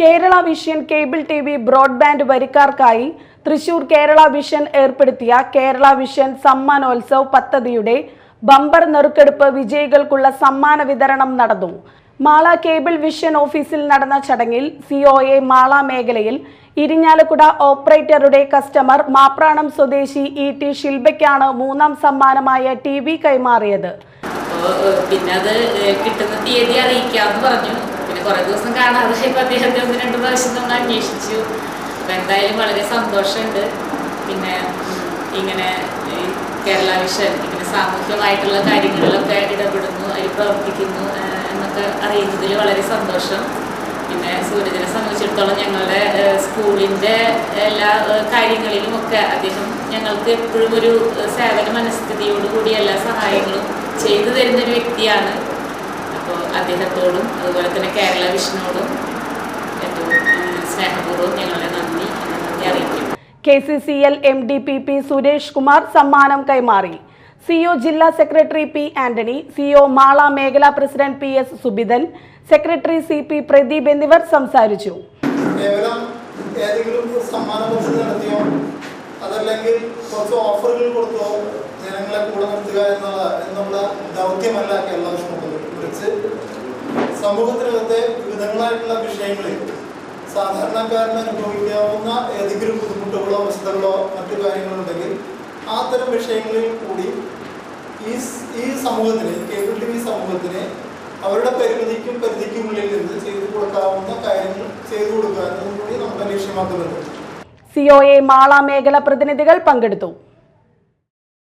Kerala vision cable T V broadband വരിക്കാർക്കായി Thrissur Kerala vision ഏർപ്പെടുത്തിയ Kerala vision സമ്മാനോത്സവ് പദ്ധതിയുടെ bumper നെറുക്കെടുപ്പ് വിജയികൾക്കുള്ള സമ്മാന വിതരണം നടന്നു. മാള കേബിൾ വിഷൻ ഓഫീസിൽ നടന്ന ചടങ്ങിൽ സിഒഎ മാള മേഖലയിൽ ഇരിഞ്ഞാലക്കുട ഓപ്പറേറ്ററുടെ കസ്റ്റമർ മാപ്രാണം സ്വദേശി ഇ ടി ശിൽബയ്ക്കാണ് മൂന്നാം സമ്മാനമായ ടി വി കൈമാറിയത്. പിന്നെ അത് കിട്ടുന്ന തീയതി അറിയിക്കാമെന്ന് പറഞ്ഞു. പിന്നെ കുറേ ദിവസം കാണാതെ ഇപ്പം അദ്ദേഹത്തെ ഒന്ന് രണ്ട് പ്രാവശ്യം നമ്മൾ അന്വേഷിച്ചു. അപ്പം എന്തായാലും വളരെ സന്തോഷമുണ്ട്. പിന്നെ ഇങ്ങനെ കേരള വിഷൻ ഇങ്ങനെ സാമൂഹ്യമായിട്ടുള്ള കാര്യങ്ങളിലൊക്കെ ഇടപെടുന്നു അതിൽ പ്രവർത്തിക്കുന്നു എന്നൊക്കെ അറിയുന്നതിൽ വളരെ സന്തോഷം. പിന്നെ സൂര്യജനെ സംബന്ധിച്ചിടത്തോളം ഞങ്ങളുടെ സ്കൂളിന്റെ എല്ലാ കാര്യങ്ങളിലുമൊക്കെ അദ്ദേഹം ഞങ്ങൾക്ക് എപ്പോഴും ഒരു സേവന മനസ്ഥിതിയോടുകൂടി എല്ലാ സഹായങ്ങളും ചെയ്തു തരുന്ന ഒരു വ്യക്തിയാണ്. അപ്പോൾ അദ്ദേഹത്തോടും അതുപോലെ തന്നെ കേരള വിഷ്ണുവോടും ഏറ്റവും സ്നേഹപൂർവം ഞങ്ങളുടെ നന്ദി നന്ദി അറിയിക്കും K C C L M D P P Suresh Kumar സമ്മാനം കൈമാറി. സിഒ ജില്ലാ secretary P Antony CO Mala മേഖലാ president P S Subithan secretary C P Pradeep എന്നിവർ സംസാരിച്ചു. കേവലം ഏതെങ്കിലും ഒരു സമ്മാന നടത്തിയോ അതല്ലെങ്കിൽ കുറച്ച് ഓഫറുകൾ കൊടുത്തോ ജനങ്ങളെ കൂടെ നിർത്തുക എന്നുള്ള എന്നുള്ള ദൗത്യമല്ല കേരള വിഷ്ണു കുറിച്ച് സമൂഹത്തിനകത്തെ വിവിധങ്ങളായിട്ടുള്ള വിഷയങ്ങളിൽ സാധാരണക്കാരന് അനുഭവിക്കാവുന്ന ഏതെങ്കിലും ബുദ്ധിമുട്ടുകളോ അവസ്ഥകളോ മറ്റു കാര്യങ്ങളുണ്ടെങ്കിൽ ആ തരം വിഷയങ്ങളിൽ കൂടി ഈ ഈ സമൂഹത്തിന് കേബിൾ ടി വി സമൂഹത്തിന് അവരുടെ പരിമിതിക്കും പരിധിക്കുമുള്ളിൽ നിന്ന് ചെയ്തു കൊടുക്കാവുന്ന കാര്യങ്ങൾ ചെയ്തു കൊടുക്കുക എന്നതും കൂടി നമ്മുടെ ലക്ഷ്യമാക്കുന്നുണ്ട് സിഒഎ മാള മേഖല പ്രതിനിധികൾ പങ്കെടുത്തു.